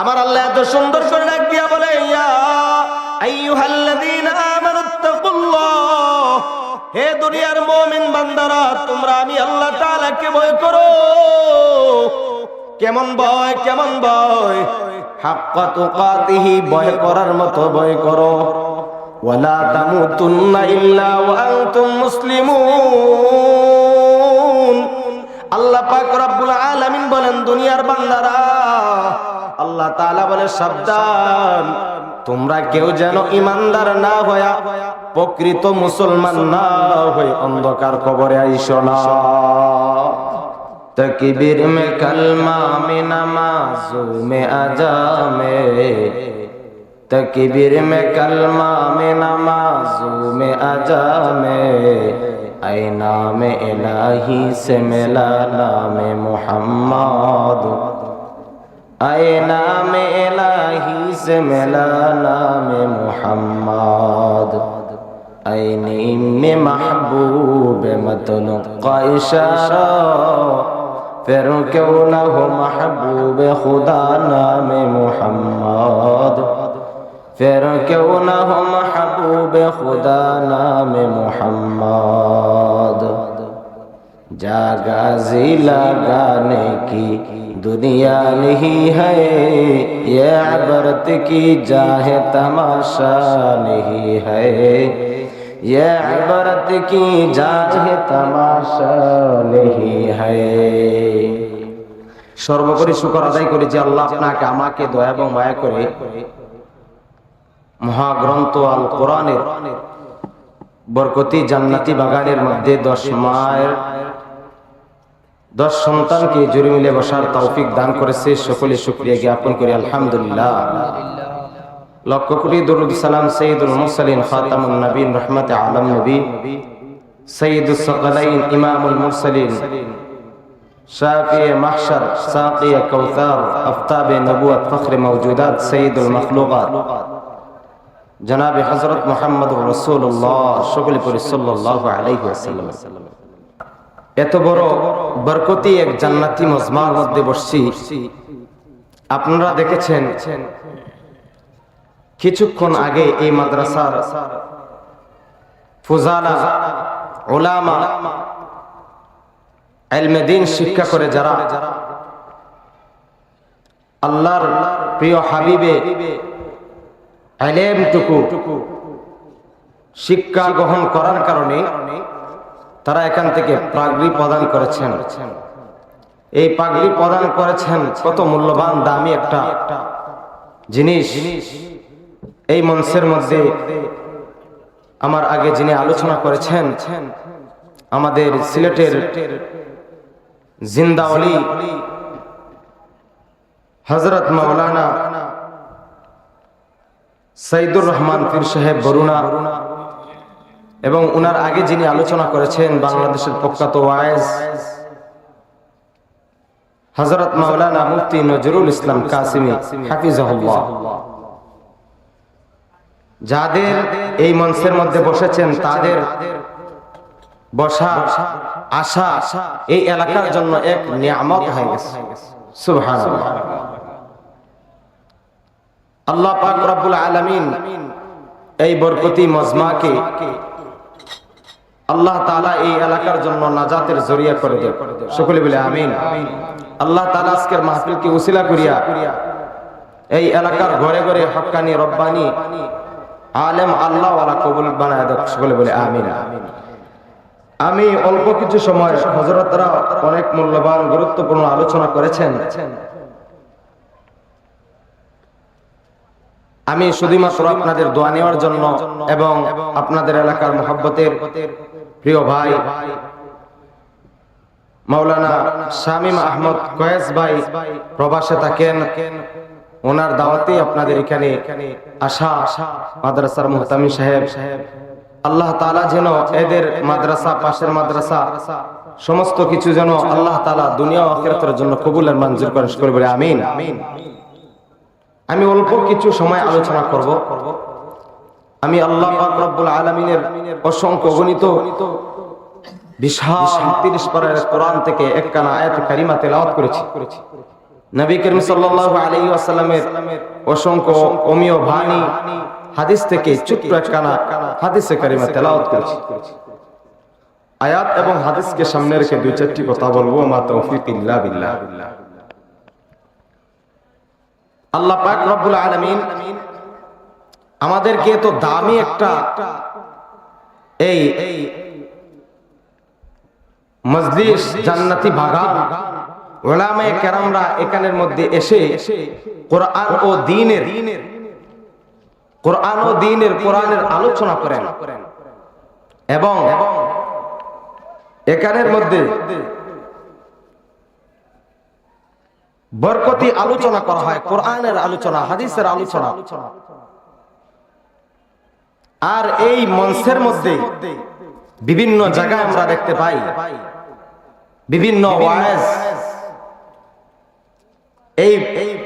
আমার আল্লাহ এত সুন্দর করে ডাক দিয়া বলে হে দুনিয়ার মুমিন বান্দারা, তোমরা আমি আল্লাহ তাআলাকে ভয় করো। কেমন ভয় কেমন ভয়? হাক্কা তুকাতিহি, ভয় করার মতো ভয় করো। ওয়ালা তামুতুন্না ইল্লা ওয়া আনতুম মুসলিমুন। আল্লাহ পাক রব্বুল আলামিন বলেন, দুনিয়ার বান্দারা আল্লাহ তালা বলে, সাবধান, তোমরা কেউ যেন ইমানদার না হয়া প্রকৃত মুসলমান না হয়ে অন্ধকার কবরে আইস না। তকবীর মে কলমা মে নামাজ, মে আজামে তকবীর মে কলমা মে নামাজ, মে আজামে আই নামে এলাহি সে মেলা নামে মোহাম্মদ। আয়ে নামে এলাহি সে মেলা নামে মোহাম্মদ। আইনি মে মাহবুবে মতল কয়সারা ফের কেউ না হো মাহবুবে খুদা নামে মোহাম্মদ। ফের কেউ না হো মাহবুবে খুদা নামে মোহাম্মদ। জাগা জিলা গানে কি दुनिया नहीं है ये अबरत की जाहे तमाशा नहीं है ये अबरत की जाहे तमाशा नहीं है সর্বোপরি শুকর আদায় করি যে আল্লাহ আপনাকে আমাকে দয়া এবং মায়া করে মহাগ্রন্থ আল কোরআনের বরকতি জান্নাতি বাগানের মধ্যে দশ মায়ের দশ সন্তানকে জুড়ে মিলে বসার তৌফিক দান করেছে সকলে শুক্রিয়া জ্ঞাপন করি আলহামদুলিল্লাহ লক্ষ কোটি দরুদ সালাম সঈদুল মুরসালিন খাতামুন নবীন রহমতে আলম নবী সঈদুল সকলাইন ইমামুল মুরসালিন شافي محشر ساقي كوثر أفتاب نبوة فخر موجودات سيد المخلوقات جناب حضرت محمد رسول الله شغل پر صلى الله عليه وسلم এত বড় বরকতি এক জান্নাতি মজমার মধ্যে বসছি। আপনারা দেখেছেন কিছুক্ষণ আগে এই মাদ্রাসার ফুজালা ওলামা এলমেদিন শিক্ষা করে যারা, আল্লাহর প্রিয় হাবিবে শিক্ষা গ্রহণ করার কারণে তারা এখান থেকে পাগড়ি প্রদান করেছেন। এই পাগড়ি প্রদান করেছেন কত মূল্যবান, দামি একটা জিনিস। এই মঞ্চের মধ্যে আমার আগে যিনি আলোচনা করেছেন, আমাদের সিলেটের জিন্দাওয়ালি হজরত মৌলানা সাইদুর রহমান পীর সাহেব বরুণা। এবং উনার আগে যিনি আলোচনা করেছেন বাংলাদেশের প্রখ্যাত ওয়াইজ হজরত মাওলানা মুফতি নজরুল ইসলাম কাসিমি, হাফিজহুল্লাহ। যাদের এই মঞ্চের মধ্যে বসেছেন, তাদের বসা আশা এই এলাকার জন্য এক নিয়ামত হয়ে গেছে। সুবহানাল্লাহ। আল্লাহ পাক রব্বুল আলামিন এই বরকতি মজমাকে আল্লাহ তাআলা এই এলাকার জন্য নাজাতের জরিয়া করে দেয় সকলে বলে আমিন। আল্লাহ তাআলা আজকের মাহফিলকে উসিলা করিয়া এই এলাকার ঘরে ঘরে হক্কানি রব্বানি, আলেম আল্লাহ কবুল বানায় দেখ সকলে বলে আমিন। আমি অল্প কিছু সময় হজরতরা অনেক মূল্যবান, গুরুত্বপূর্ণ আলোচনা করেছেন। আমি শুধুমাত্র আপনাদের দোয়া নেওয়ার জন্য এবং আপনাদের এলাকার মোহাব্বতের প্রিয় ভাই, মাওলানা শামিম আহমদ কয়েস ভাই প্রবাসে থাকেন। ওনার দাওয়াতে আপনাদের এখানে আসা মাদ্রাসার মুহতামি সাহেব। আল্লাহ তালা যেন এদের মাদ্রাসা, পাশের মাদ্রাসা, সমস্ত কিছু যেন আল্লাহ তালা দুনিয়া আখিরাতের জন্য কবুলের মঞ্জুর করে বলে, আমিন। আমি অল্প কিছু সময় আলোচনা করব। আমি আল্লাহ রব্বুল আলামিনের অসংখ্য গণিত আয়াত এবং হাদিসকে সামনে রেখে দুই চারটি কথা বলব আল্লাহ পাক আমাদেরকে তো দামি একটা এই মজলিস জান্নাতি বাগান। ওলামায়ে কেরামরা এখানের মধ্যে এসে কোরআন ও দ্বীনের কোরআন ও দ্বীনের কোরআনের আলোচনা করেন এবং এখানের মধ্যে বরকতি আলোচনা করা হয়, কোরআনের আলোচনা, হাদিসের আলোচনা। আর এই মঞ্চের মধ্যে বিভিন্ন জায়গায় আমরা দেখতে পাই বিভিন্ন এই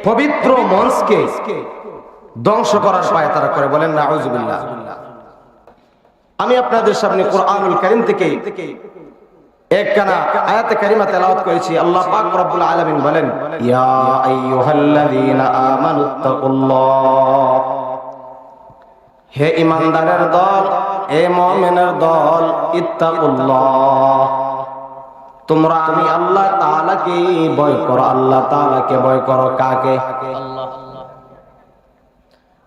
পবিত্র মঞ্চকে ধ্বংস করার পায় তারা করে বলেন না আউজুবিল্লাহ আমি আপনাদের সামনে কোরআনুল কারীম থেকে আল্লাহ বলেন আমানুত্তাকুল্লাহ হে ইমানদারের দল হে মুমিনের দল, ইত্তাকুল্লাহ। তোমরা আমি আল্লাহ তাআলাকে ভয় করো, আল্লাহ তাআলাকে ভয় করো কাকে?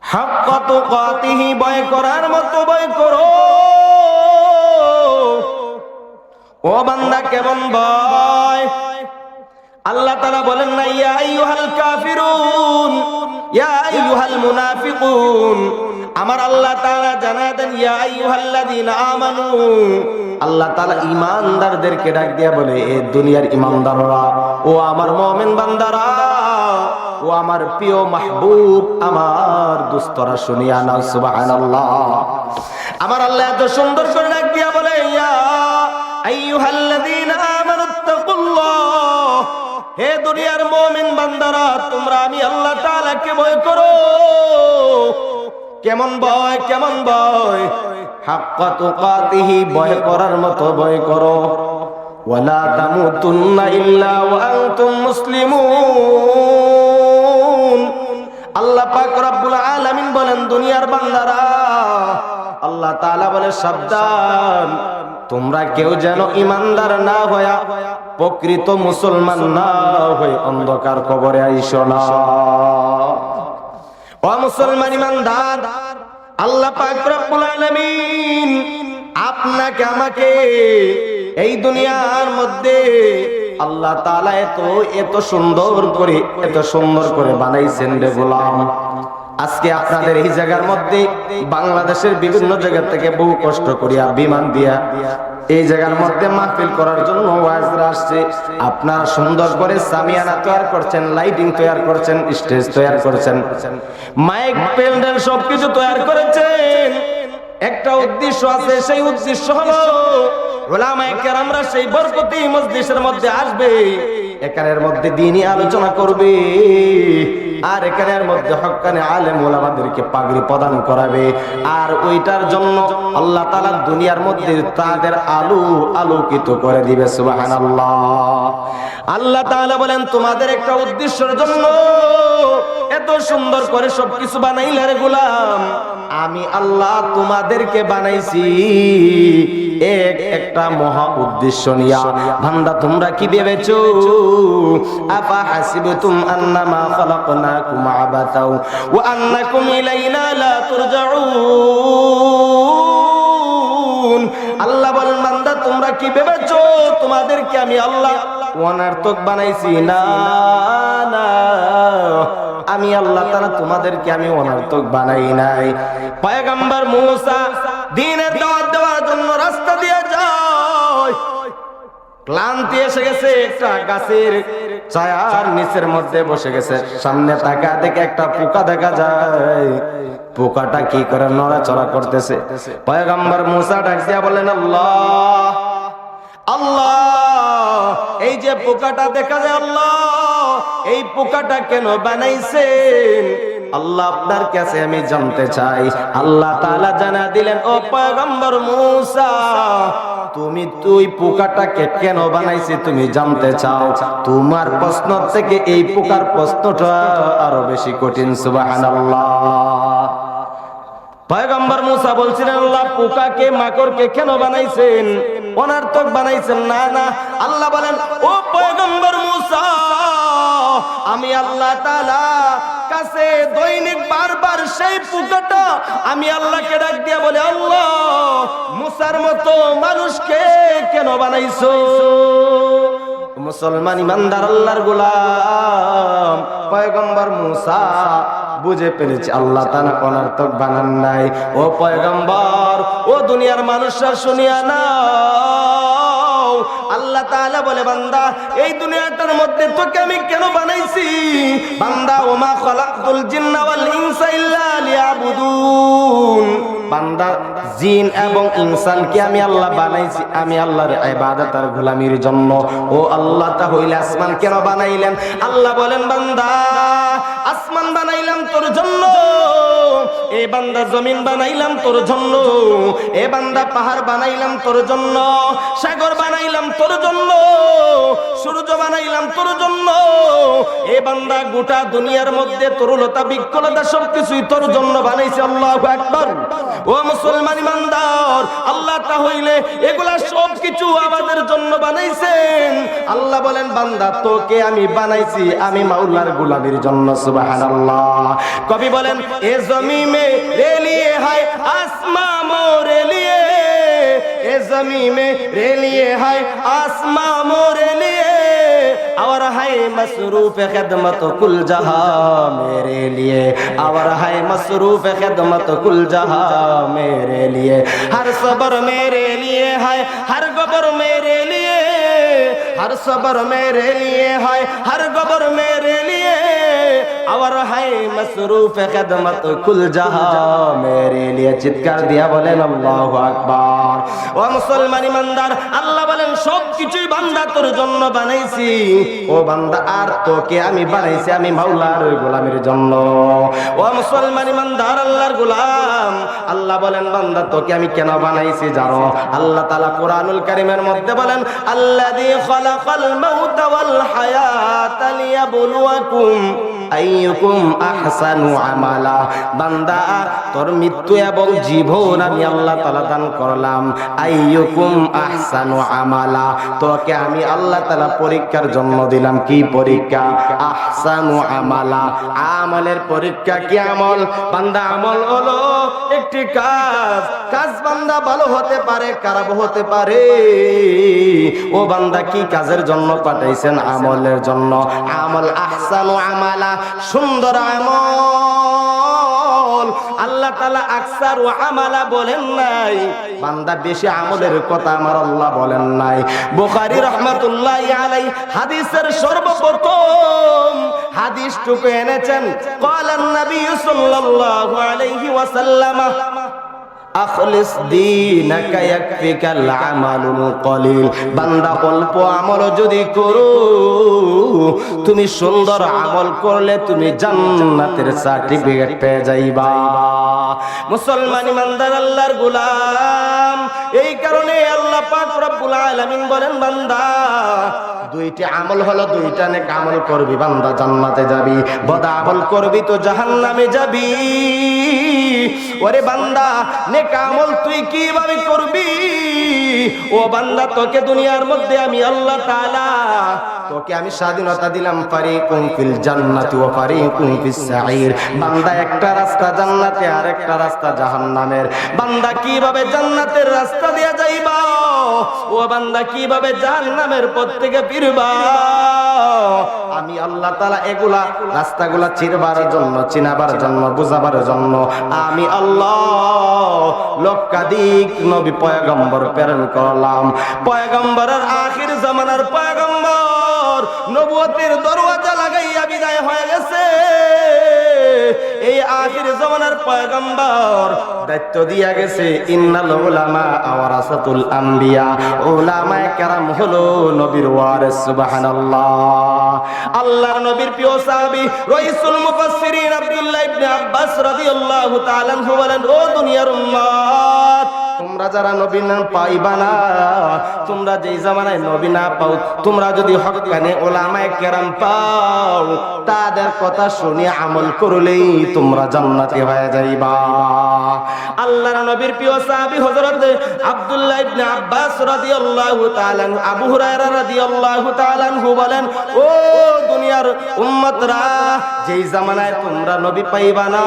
হাক্কা তুকাতিহি, ভয় করার মতো ভয় করো। ও বান্দা, কেমন ভয়? আল্লাহ তাআলা বলেন না, ইয়া আইয়ুহাল কাফিরুন, ইয়া আইয়ুহাল মুনাফিকুন। আমার আল্লাহ তাআলা জানা দেন, ইয়া আইয়ুহাল্লাযীনা আমানু। আল্লাহ তাআলা ঈমানদারদেরকে ডাক দিয়া বলে, এ দুনিয়ার ঈমানদাররা, ও আমার মুমিন বান্দারা, ও আমার প্রিয় মাহবুব, আমার দুস্তরা শুনিয়া না সুবহানাল্লাহ। আমার আল্লাহ এত সুন্দর করে ডাক দিয়া বলে, ইয়া আইয়ুহাল্লাযীনা আমানুত্তাকুল্লাহ হে দুনিয়ার মুমিন বান্দারা, তোমরা আমি আল্লাহ তাআলাকে ভয় করো। কেমন ভয় কেমন ভয় হাক্কা তুকাতিহি ভয় করার মতো ভয় করো। ওয়ালা তামুতুন্না ইল্লা ওয়া আনতুম মুসলিমুন। আল্লাহ পাক রব্বুল আলামিন বলেন, দুনিয়ার বান্দারা, আল্লাহ তাআলা বলে, সাবধান। তোমরা কেউ যেন ইমানদার না হয়া, প্রকৃত মুসলমান না হয়ে অন্ধকার কবরে আইসো না। আপনাকে, আমাকে এই দুনিয়ার মধ্যে আল্লাহ তাআলা এত এত সুন্দর করে, এত সুন্দর করে বানাইছেন রে গোলাম। আজকে আপনাদের এই জায়গার মধ্যে বাংলাদেশের বিভিন্ন জায়গা থেকে বহু কষ্ট করিয়া, বিমান দিয়া এই জায়গার মধ্যে মাহফিল করার জন্য ওয়াজরা আসছে। আপনারা সুন্দর করে সামিয়ানা তৈরি করছেন, লাইটিং তৈরি করছেন, স্টেজ তৈরি করছেন। মাইক প্যান্ডেল সবকিছু তৈরি করেছেন। একটা উদ্দেশ্য আছে, সেই উদ্দেশ্য হলো ওলামায়ে কেরামরা সেই বরকতি মজলিসের মধ্যে আসবে। এখানের মধ্যে দিনই আলোচনা করবে, আর এখানের মধ্যে হক্কানে আলেম ওলামাদেরকে পাগড়ি প্রদান করাবে। আর ওইটার জন্য আল্লাহ তালা দুনিয়ার মধ্যে তাদের আলো আলোকিত করে দিবে, সুবহানাল্লাহ। আল্লাহ আল্লাহ তাআলা বলেন, তোমাদের একটা উদ্দেশ্যের জন্য এত সুন্দর করে সবকিছু বানাইলে রে গোলাম। আমি আল্লাহ তোমাদেরকে বানাইছি। এক একটা মহা উদ্দেশ্য নিয়া। ভান্দা তোমরা কি ভেবেছো? আফা হাসিবতুম আন্নামা খালাকনাকুম আবাতাও। ওয়া আন্নাকুম ইলাইনা লা তুরজাউন। আল্লাহ বলেন, বান্দা, তোমরা কি ভেবেছো? তোমাদেরকে আমি আল্লাহ অনার্থক বানাইছি। না না। আমি আল্লাহ তাআলা তোমাদেরকে আমি অনার্থক বানাই নাই। পয়গম্বর মুসা দিনের দাওয়াত দেওয়ার জন্য রাস্তা দিয়ে যায়। ক্লান্তি এসে গেছে একটা গাছের ছায়ার নিচের মধ্যে বসে গেছে। সামনে তাকা দেখে একটা পোকা দেখা যায়। পোকাটা কি করে নড়াচড়া করতেছে? পয়গম্বর মুসা ডাক দিয়া বলেন, আল্লাহ আল্লাহ, এই যে পোকাটা দেখা যায় আল্লাহ, এই পোকাটা কেন বানাইছেন? আল্লাহ আপনার কাছে আমি জানতে চাই। আল্লাহ তাআলা জানা দিলেন, ও পয়গম্বর মূসা, তুমি তুই পোকাটাকে কেন বানাইছি তুমি জানতে চাও? তোমার প্রশ্ন থেকে এই পোকার প্রশ্নটা আরও বেশি কঠিন, সুবহানাল্লাহ। পয়গম্বর মুসা বলছিলেন, আল্লাহ পোকাকে, মাকড়কে কেন বানাইছেন? অনার্থক বানাইছেন। না না। আল্লাহ বলেন, ও পয়গম্বর মুসা, আমি আল্লাহ তাআলা কাছে দৈনিক বারবার সেই পোকাটা আমি আল্লাহকে ডাক দিয়া বলে, আল্লাহ, মুসার মতো মানুষকে কেন বানাইছো? মুসলমান ইমানদার আল্লাহর গোলাম, পয়গম্বর মুসা বুঝে পেরেছি আল্লাহ তানা অনার্থক বানান নাই। ও পয়গম্বর, ও দুনিয়ার মানুষরা শুনিয়া বলে, বান্দা, এই দুনিয়াটার মধ্যে তোকে আমি কেন বানাইছি? বান্দা বান্দা, জিন এবং আমি আল্লাহ বানাইছি। আমি আল্লাহর ইবাদত আর গোলামির জন্য। ও আল্লাহ, তা হইলে আসমান কেন বানাইলেন? আল্লাহ বলেন, বান্দা আসমান বানাইলাম তোর জন্য। এ বান্দা জমিন বানাইলাম তোর জন্য। এ বান্দা পাহাড় বানাইলাম তোর জন্য। সাগর বানাইলাম তোর জন্য। সূর্য বানাইলাম তোর জন্য। এ বান্দা গোটা দুনিয়ার মধ্যে তরুলতা বিকলতা সবকিছুই তোর জন্য বানাইছে আল্লাহু আকবার। ও মুসলমান ইমানদার, আল্লাহ তা হইলে এগুলা সব কিছু আমাদের জন্য বানাইছেন। আল্লাহ বলেন, বান্দা, তোকে আমি বানাইছি, আমি মাওলার গোলামির জন্য, সুবহানাল্লাহ। কবি বলেন, এ জমি जमी में रे लिए है आसमा मोर लिए। ए जमी में रे लिए है आसमा मोर लिए। और है मसरूफ खिदमत कुल जहाँ मेरे लिए। और है मसरूफ खिदमत कुल जहाँ मेरे लिए। हर सबर मेरे लिए है हर गबर मेरे लिए। हर सबर मेरे लिए है हर गबर मेरे लिए আবার হাই মাসরুফে খেদমত, কুল জাহা, মেরে লিয়ে চিৎকার দিয়া বলেন, আল্লাহু আকবার। ও মুসলমান ইমানদার, আল্লাহ বলেন, সব কিছুই বান্দা তোর জন্য বানাইছি। ও বান্দা, আর তোকে আমি বানাইছি, আমি মাওলার গোলামের জন্য। ও মুসলমান ইমানদার, আল্লাহর গোলাম, আল্লাহ বলেন, বান্দা, তোকে আমি কেন বানাইছি জানো? আল্লাহ তাআলা কোরআনুল কারীমের মধ্যে বলেন, আল্লাযী খালাকাল মাউতা ওয়াল হায়াতা লিয়াবলুয়াকুম আই আইয়ুকুম আহসানু আমালা। বান্দা, তোর মৃত্যু এবং জীবন আমি আল্লাহ তাআলা দান করলাম। আইয়ুকুম আহসানু আমালা। তোকে আমি আল্লাহ তাআলা পরীক্ষার জন্য দিলাম। কি পরীক্ষা? আহসানু আমালা। আমলের পরীক্ষা কি আমল? বান্দা, আমল হলো একটি কাজ। কাজ বান্দা ভালো হতে পারে, খারাপ হতে পারে। ও বান্দা কি কাজের জন্য পাঠাইছেন? আমলের জন্য। আমল আহসানু আমালা। সুন্দর আমল। আল্লাহ তালা আকসার ও আমালা বলেন নাই। বান্দা বেশি আমলের কথা আমার আল্লাহ বলেন নাই। বুখারী রহমাতুল্লাহ আলাই হাদিসের সর্বপ্রথম হাদিসটুকু এনেছেন। কলান নবী সাল্লাল্লাহু আলাইহি ওয়াসাল্লাম। আখলিস দীনাকা ইয়াকফিকাল আমালুল কলিল বান্দা অল্প আমল যদি করো, তুমি সুন্দর আমল করলে তুমি জান্নাতের সার্টিফিকেট পেয়ে যাইবা। মুসলমান ইমানদার আল্লাহর গোলাম। এই কারণে আল্লাহ পাক রব্বুল আলামিন বলেন, বান্দা, দুইটি আমল হলো দুইটা নেক আমল করবি, বান্দা, জান্নাতে যাবি, বদ আমল করবি তো জাহান্নামে যাবি। ওরে বান্দা, নেক আমল তুই কীভাবে করবি? ও বান্দা, তোকে দুনিয়ার মধ্যে আমি আল্লাহ তাআলা তোকে আমি স্বাধীনতা দিলাম ফারিকুম ফিল জান্নাতি ওয়া ফারিকুম ফিস সাঈর বান্দা একটা রাস্তা জান্নাতে আর একটা রাস্তা জাহান্নামের। বান্দা কীভাবে জান্নাতের রাস্তা দিয়া যাইবা? ও বান্দা কীভাবে জাহান্নামের পথ থেকে ফিরবা? আমি আল্লাহ তাআলা এগুলা রাস্তাগুলা চিরবার জন্য, চিনাবার জন্য, বুঝাবার জন্য, আমি আল্লাহ লক্ষাধিক নবী পয়গম্বর প্রেরণ করলাম। পয়গম্বরের আখির জামানার পয়গম্বর নবুয়তের দরওয়াজা লাগাইয়া বিদায় হয়ে গেছে। এই আখির জামানার পয়গম্বর দায়িত্ব দিয়া গেছে, ইন্নাল উলামা আওয়ারাসাতুল আম্বিয়া। উলামায়ে কেরাম হলো নবীর ওয়ারিস, সুবহানাল্লাহ। আল্লাহর নবীর প্রিয় সাহাবী রাইসুল মুফাসসিরিন আব্দুল্লাহ ইবনে আব্বাস রাদিয়াল্লাহু তাআলা বলেন, ও দুনিয়ার উম্মত তোমরা যারা নবী না পাইবা না, তোমরা যেই জামানায় নবী না পাও, তোমরা যদি হকানে ওলামায়ে কেরাম পাও, তাদের কথা শুনে আমল করলেই তোমরা জান্নাতি হয়ে যাইবা। আল্লাহর নবীর প্রিয় সাহাবী হযরত আব্দুল্লাহ ইবনে আব্বাস রাদিয়াল্লাহু তাআলা আবু হুরায়রা রাদিয়াল্লাহু তাআলা আনহু বলেন, ও দুনিয়ার উম্মতরা, যেই জামানায় তোমরা নবী পাইবা না,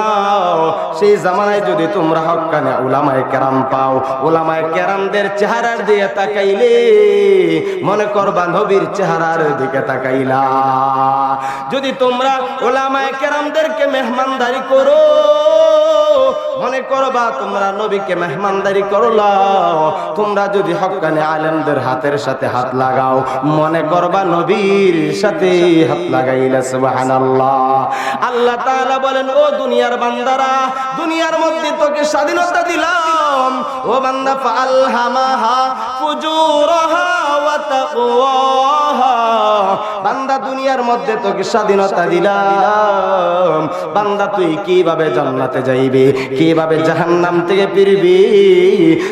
সেই জামানায় যদি তোমরা হক্কানে উলামায়ে কেরাম পাও, উলামায়ে কেরামদের চেহারার দিকে তাকাইলে, মনে করবা নবীর চেহারার দিকে তাকাইলা। যদি তোমরা উলামায়ে কেরামদেরকে মেহমানদারি করো, মনে করবা তোমরা নবীকে মেহমানদারি করলা। তোমরা যদি হকানে আলেমদের হাতের সাথে হাত লাগাও, মনে করবা নবীর সাথে হাত লাগাইলা সুবহানাল্লাহ। আল্লাহ তাআলা বলেন, ও দুনিয়ার বান্দারা, দুনিয়ার মধ্যে তোকে স্বাধীনতা দিলাম। ও বান্দা ফালহামাহা ফুজুরাহা ওয়া তাকওয়াহা। বান্দা দুনিয়ার মধ্যে তোকে স্বাধীনতা দিলাম। বান্দা, তুই কীভাবে জান্নাতে যাইবে? কীভাবে জাহান্নাম থেকে ফিরবি?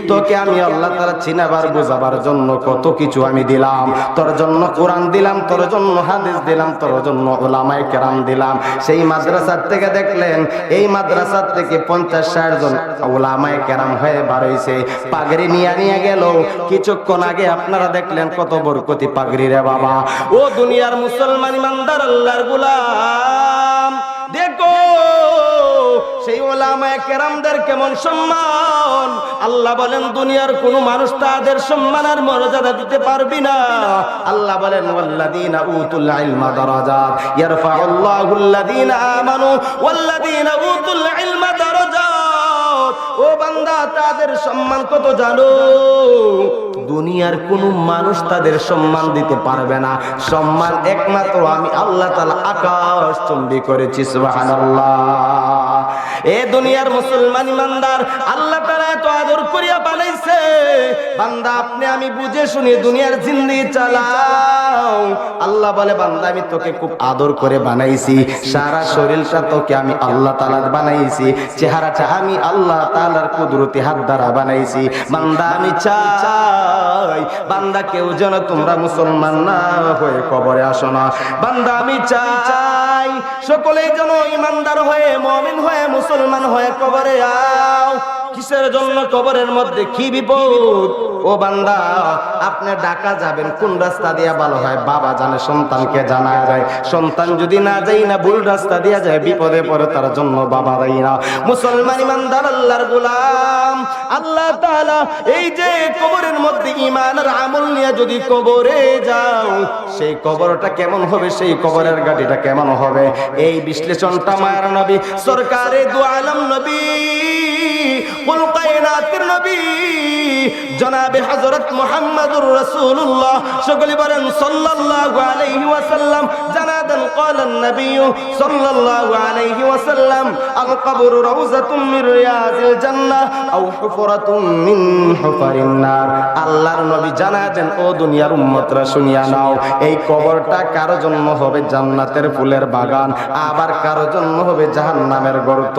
তোকে আমি আল্লাহ তাআলা চিনাবার, বোঝাবার জন্য কত কিছু আমি দিলাম। তোর জন্য কোরআন দিলাম, তোর জন্য হাদিস দিলাম, তোর জন্য ওলামায়ে কেরাম দিলাম। সেই মাদ্রাসার থেকে দেখলেন, এই মাদ্রাসার থেকে পঞ্চাশ, ষাট জন ওলামায়ে কেরাম হয়ে বার হইছে। পাগড়ি নিয়ে নিয়ে গেল। কিছুক্ষণ আগে আপনারা দেখলেন কত বরকতি পাগড়ি রে বাবা। ও দুনিয়ার মুসলমান ইমানদার আল্লাহর গোলাম। দেখো, সেই ওলামায়ে কেরামদের কেমন সম্মান। আল্লাহ বলেন, দুনিয়ার কোন মানুষ তাদের সম্মান আর মর্যাদা দিতে পারবি না। আল্লাহ বলেন, ওয়াল্লাযীনা উতুল ইলমা দারাজাত ইয়ারফাউল্লাহু আল্লাযীনা আমানু, ওয়াল্লাযীনা উতুল ইলমা দারাজাত বান্দা তাদের সম্মান কত জানো? দুনিয়ার কোন মানুষ তাদের সম্মান দিতে পারবে না। সম্মান একমাত্র আমি আল্লাহ তালা আকাশ চম্বি করেছি, সুবহানাল্লাহ। এ দুনিয়ার মুসলমান ইমানদার, আল্লাহ তাআলা এত আদর করিয়া বানাইছে। বান্দা, আপনি আমি বুঝে শুনে দুনিয়ার জিন্দেগি চালাও। আল্লাহ বলে, বান্দা, আমি তোকে খুব আদর করে বানাইছি। সারা শরীরটা তোকে আমি আল্লাহ তাআলার বানাইছি। চেহারাটা আমি আল্লাহ তাআলার কুদরতি হাত দ্বারা বানাইছি। বান্দা, আমি চাই, বান্দা, কেউ যেন তোমরা মুসলমান না হয়ে কবরে আসো না। বান্দা, আমি চাই। সকলেই যেন ইমানদার হয়ে মমিন হয়ে মুসলমান হয়ে কবরে আও। কিসের জন্য কবরের মধ্যে? কি বিপদ? ও বান্দা, আপনি ডাকা যাবেন, কোন রাস্তা দিয়া ভালো হয়? বাবা জানে সন্তানকে জানা যায়? সন্তান যদি না যাই না, ভুল রাস্তা দিয়া যায়, বিপদে পড়ে তার জন্য বাবা দেয় না। মুসলমান ইমানদার, আল্লাহর গোলাম। আল্লাহ তাআলা এই যে কবরের মধ্যে ইমানের আমল নিয়ে যদি কবরে যাও, সেই কবরটা কেমন হবে? সেই কবরের গাড়িটা কেমন হবে? এই বিশ্লেষণটা মায়ের নবী, সরকারে দু আলম নবী। কুল নবী, জনাবে হযরত মুহাম্মাদুর রাসূলুল্লাহ। সকলে বলেন, সাল্লাল্লাহু আলাইহি ওয়াসাল্লাম। জানাদান নবী সাল্লাল্লাহু আলাইহি ওয়াসাল্লাম। আল কবর রাউযাতুম জান্নাহ আও হুফরাতুম মিন হুফারিন নার। আল্লাহর নবী জানাতেন ও দুনিয়ার উম্মতরা, শুনিয়া নাও, এই কবরটা কার জন্য হবে জান্নাতের ফুলের বাগান, আবার কারও জন্য হবে জাহান্নামের গর্ত।